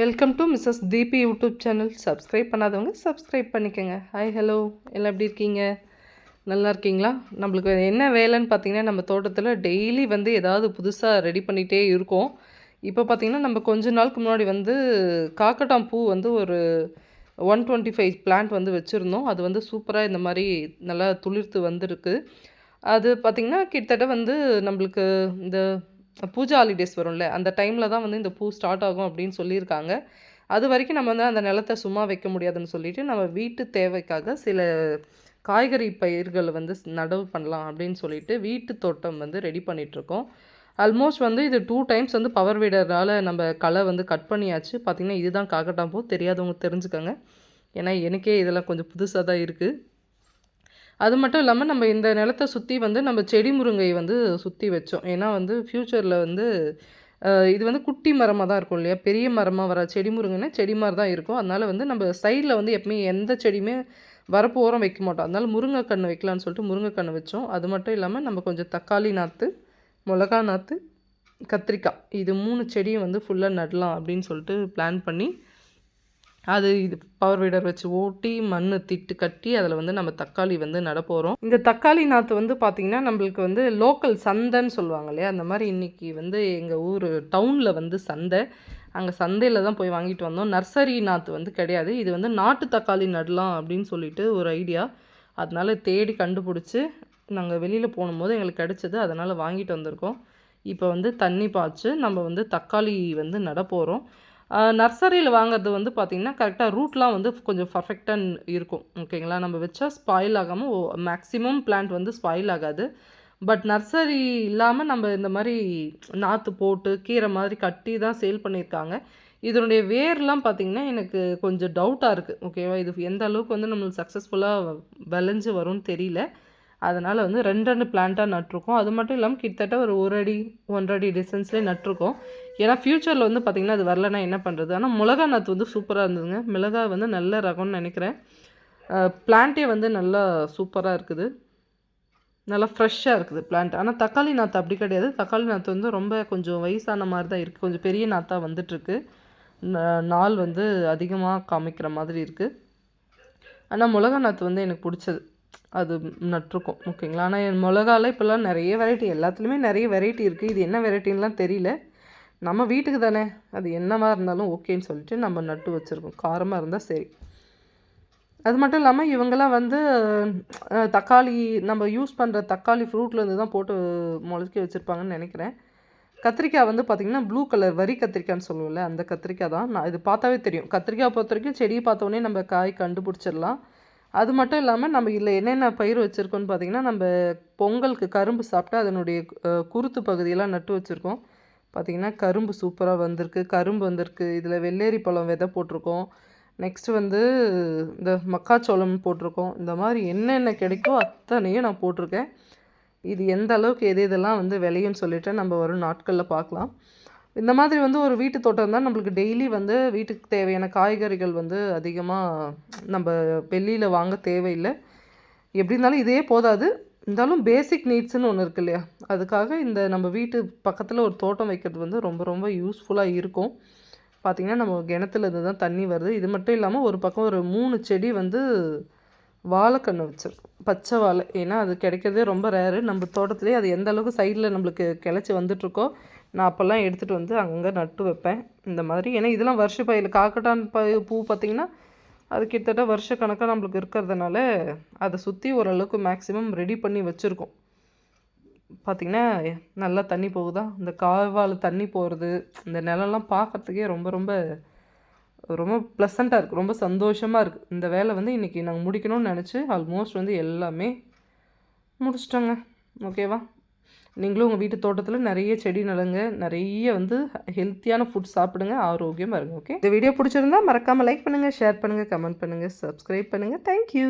Welcome to Mrs Deepi YouTube channel subscribe பண்ணாதவங்க subscribe பண்ணிக்கோங்க. Hi hello எல்லாம் எப்படி இருக்கீங்க? நல்லா இருக்கீங்களா? நம்மளுக்கு என்ன வேலைன்னு பார்த்தீங்கன்னா நம்ம தோட்டத்தில் டெய்லி வந்து ஏதாவது புதுசாக ரெடி பண்ணிகிட்டே இருக்கோம். இப்போ பார்த்தீங்கன்னா நம்ம கொஞ்ச நாளுக்கு முன்னாடி வந்து காக்கட்டாம் பூ வந்து ஒரு ஒன் டுவெண்ட்டி ஃபைவ் பிளான்ட் வந்து வச்சுருந்தோம். அது வந்து சூப்பராக இந்த மாதிரி நல்லா துளிர்த்து வந்திருக்கு. அது பார்த்திங்கன்னா கிட்டத்தட்ட வந்து நம்மளுக்கு இந்த பூஜா ஹாலிடேஸ் வரும்ல அந்த டைமில் தான் வந்து இந்த பூ ஸ்டார்ட் ஆகும் அப்படின்னு சொல்லியிருக்காங்க. அது வரைக்கும் நம்ம வந்து அந்த நிலத்தை சும்மா வைக்க முடியாதுன்னு சொல்லிட்டு நம்ம வீட்டு தேவைக்காக சில காய்கறி பயிர்கள் வந்து நடவு பண்ணலாம் அப்படின்னு சொல்லிட்டு வீட்டு தோட்டம் வந்து ரெடி பண்ணிகிட்ருக்கோம் ஆல்மோஸ்ட் வந்து இது டூ டைம்ஸ் வந்து பவர் வீடரால் நம்ம களை வந்து கட் பண்ணியாச்சு. பார்த்திங்கன்னா இதுதான் காக்கட்டாம்பூ தெரியாதவங்க தெரிஞ்சுக்கோங்க. ஏன்னா எனக்கே இதெல்லாம் கொஞ்சம் புதுசாக தான் இருக்குது அது மட்டும் இல்லாமல் நம்ம இந்த நிலத்தை சுற்றி வந்து நம்ம செடி முருங்கை வந்து சுற்றி வச்சோம். ஏன்னா வந்து ஃப்யூச்சரில் வந்து இது வந்து குட்டி மரமாக தான் இருக்கும் இல்லையா? பெரிய மரமாக வர செடி முருங்கைன்னா செடி மாதிரி தான் இருக்கும். அதனால் வந்து நம்ம சைடில் வந்து எப்பவுமே எந்த செடியுமே வரப்பு ஓரம் வைக்க மாட்டோம். அதனால முருங்கைக்கன்று வைக்கலான்னு சொல்லிட்டு முருங்கைக்கன்று வச்சோம். அது மட்டும் இல்லாமல் நம்ம கொஞ்சம் தக்காளி நாற்று மிளகா நாற்று கத்திரிக்காய். இது மூணு செடியும் வந்து ஃபுல்லாக நடலாம் அப்படின்னு சொல்லிட்டு பிளான் பண்ணி அது இது பவர் வீடர் வச்சு ஓட்டி மண் திட்டு கட்டி அதில் வந்து நம்ம தக்காளி வந்து நடப்போகிறோம் இந்த தக்காளி நாற்று வந்து பார்த்திங்கன்னா நம்மளுக்கு வந்து லோக்கல் சந்தைன்னு சொல்லுவாங்க இல்லையா? அந்த மாதிரி இன்றைக்கி வந்து எங்கள் ஊர் டவுனில் வந்து சந்தை. அங்கே சந்தையில் தான் போய் வாங்கிட்டு வந்தோம். நர்சரி நாற்று வந்து கிடையாது. இது வந்து நாட்டு தக்காளி நடலாம் அப்படின்னு சொல்லிட்டு ஒரு ஐடியா அதனால் தேடி கண்டுபிடிச்சி நாங்கள் வெளியில் போகும்போது எங்களுக்கு கிடச்சிது. அதனால் வாங்கிட்டு வந்திருக்கோம். இப்போ வந்து தண்ணி பாய்ச்சி நம்ம வந்து தக்காளி வந்து நட போகிறோம் நர்சரியில் வாங்குறது வந்து பார்த்திங்கன்னா கரெக்டாக ரூட்லாம் வந்து கொஞ்சம் பர்ஃபெக்டாக இருக்கும். ஓகேங்களா? நம்ம வச்சா ஸ்பாயில் ஆகாமல் மேக்ஸிமம் பிளான்ட் வந்து ஸ்பாயில் ஆகாது. பட் நர்சரி இல்லாமல் நம்ம இந்த மாதிரி நாற்று போட்டு கீரை மாதிரி கட்டி தான் சேல் பண்ணியிருக்காங்க. இதனுடைய வேர்லாம் பார்த்திங்கன்னா எனக்கு கொஞ்சம் டவுட்டாக இருக்குது ஓகேவா? இது எந்த அளவுக்கு வந்து நம்மளுக்கு சக்ஸஸ்ஃபுல்லாக விளைஞ்சு வரும்னு தெரியல. அதனால் வந்து ரெண்டு ரெண்டு பிளான்ட்டாக நட்டிருக்கோம். அது மட்டும் இல்லாமல் கிட்டத்தட்ட ஒரு ஒரு அடி ஒன்றரை அடி டிஸ்டன்ஸ்லேயே நட்டிருக்கோம். ஏன்னா ஃப்யூச்சரில் வந்து பார்த்திங்கன்னா அது வரலனா என்ன பண்ணுறது ஆனால் மிளகா நாற்று வந்து சூப்பராக இருந்ததுங்க. மிளகா வந்து நல்ல ரகம்னு நினைக்கிறேன். பிளான்ட்டே வந்து நல்லா சூப்பராக இருக்குது. நல்லா ஃப்ரெஷ்ஷாக இருக்குது பிளான்ட் ஆனால் தக்காளி நாற்று அப்படி கிடையாது. தக்காளி நாற்று வந்து ரொம்ப கொஞ்சம் வயசான மாதிரி தான் இருக்குது கொஞ்சம் பெரிய நாற்றாக வந்துட்டுருக்கு. நாள் வந்து அதிகமாக காமிக்கிற மாதிரி இருக்குது ஆனால் மிளகா நாற்று வந்து எனக்கு பிடிச்சது. அது நட்டிருக்கோம் ஓகேங்களா? ஆனால் என் மிளகால இப்போல்லாம் நிறைய வெரைட்டி எல்லாத்துலேயுமே நிறைய வெரைட்டி இருக்குது இது என்ன வெரைட்டின்லாம் தெரியல. நம்ம வீட்டுக்கு தானே. அது என்னவா இருந்தாலும் ஓகேன்னு சொல்லிட்டு நம்ம நட்டு வச்சுருக்கோம். காரமாக இருந்தால் சரி. அது மட்டும் இல்லாமல் இவங்கெல்லாம் வந்து தக்காளி நம்ம யூஸ் பண்ணுற தக்காளி ஃப்ரூட்லேருந்து தான் போட்டு முளைக்க வச்சுருப்பாங்கன்னு நினைக்கிறேன். கத்திரிக்காய் வந்து பார்த்திங்கன்னா ப்ளூ கலர் வரி கத்திரிக்காய்ன்னு சொல்லுவோம்ல அந்த கத்திரிக்காய் தான். நான் இது பார்த்தாவே தெரியும். கத்திரிக்காய் பொறுத்த வரைக்கும் செடியை பார்த்தோன்னே நம்ம காய் கண்டுபிடிச்சிடலாம். அது மட்டும் இல்லாமல் நம்ம இதில் என்னென்ன பயிர் வச்சுருக்கோன்னு பார்த்தீங்கன்னா நம்ம பொங்கலுக்கு கரும்பு சாப்பிட்டு அதனுடைய குருத்து பகுதியெல்லாம் நட்டு வச்சுருக்கோம். பார்த்திங்கன்னா கரும்பு சூப்பராக வந்திருக்கு. கரும்பு வந்திருக்கு. இதில் வெள்ளேரி பழம் விதை போட்டிருக்கோம். நெக்ஸ்ட்டு வந்து இந்த மக்காச்சோளம் போட்டிருக்கோம். இந்த மாதிரி என்னென்ன கிடைக்கோ அத்தனையும் நான் போட்டிருக்கேன். இது எந்த அளவுக்கு எது இதெல்லாம் வந்து விளையும்னு சொல்லிவிட்டு நம்ம வரும் நாட்களில் பார்க்கலாம் இந்த மாதிரி வந்து ஒரு வீட்டு தோட்டம் தான் நம்மளுக்கு டெய்லி வந்து வீட்டுக்கு தேவையான காய்கறிகள் வந்து அதிகமாக நம்ம வெளியில் வாங்க தேவையில்லை. எப்படி இருந்தாலும் இதே போதாது. இருந்தாலும் பேசிக் நீட்ஸ்னு ஒன்று இருக்கு இல்லையா? அதுக்காக இந்த நம்ம வீட்டு பக்கத்தில் ஒரு தோட்டம் வைக்கிறது வந்து ரொம்ப ரொம்ப யூஸ்ஃபுல்லாக இருக்கும். பார்த்திங்கன்னா நம்ம கிணத்துலேருந்து தான் தண்ணி வருது. இது மட்டும் இல்லாமல் ஒரு பக்கம் ஒரு மூணு செடி வந்து வாழைக்கன்று வச்சுருக்கோம். பச்சை வாழை. ஏன்னா அது கிடைக்கிறதே ரொம்ப ரேரு நம்ம தோட்டத்துலேயே அது எந்த அளவுக்கு சைடில் நம்மளுக்கு கிளச்சி வந்துட்டுருக்கோ நான் அப்போல்லாம் எடுத்துகிட்டு வந்து அங்கங்கே நட்டு வைப்பேன். இந்த மாதிரி. ஏன்னா இதெல்லாம் வருஷ பயிர் காக்கட்டான் ப பூ பார்த்திங்கன்னா அது கிட்டத்தட்ட வருஷ கணக்காக நம்மளுக்கு இருக்கிறதுனால அதை சுற்றி ஓரளவுக்கு மேக்ஸிமம் ரெடி பண்ணி வச்சுருக்கோம். பார்த்திங்கன்னா நல்லா தண்ணி போகுதா? இந்த காவால் தண்ணி போகிறது இந்த நிலம்லாம் பார்க்கறதுக்கே ரொம்ப ரொம்ப ரொம்ப ப்ளசண்ட்டாக இருக்குது ரொம்ப சந்தோஷமாக இருக்குது இந்த வேலை வந்து இன்றைக்கி நாங்கள் முடிக்கணும்னு நினச்சி ஆல்மோஸ்ட் வந்து எல்லாமே முடிச்சிட்டோங்க. ஓகேவா நீங்களும் உங்கள் வீட்டு தோட்டத்தில் நிறைய செடி நலங்க நிறைய வந்து ஹெல்த்தியான ஃபுட் சாப்பிடுங்க ஆரோக்கியமாக இருங்க ஓகே இந்த வீடியோ பிடிச்சிருந்தா மறக்காமல் லைக் பண்ணுங்கள் ஷேர் பண்ணுங்கள் கமெண்ட் பண்ணுங்கள் சப்ஸ்கிரைப் பண்ணுங்கள் தேங்க்யூ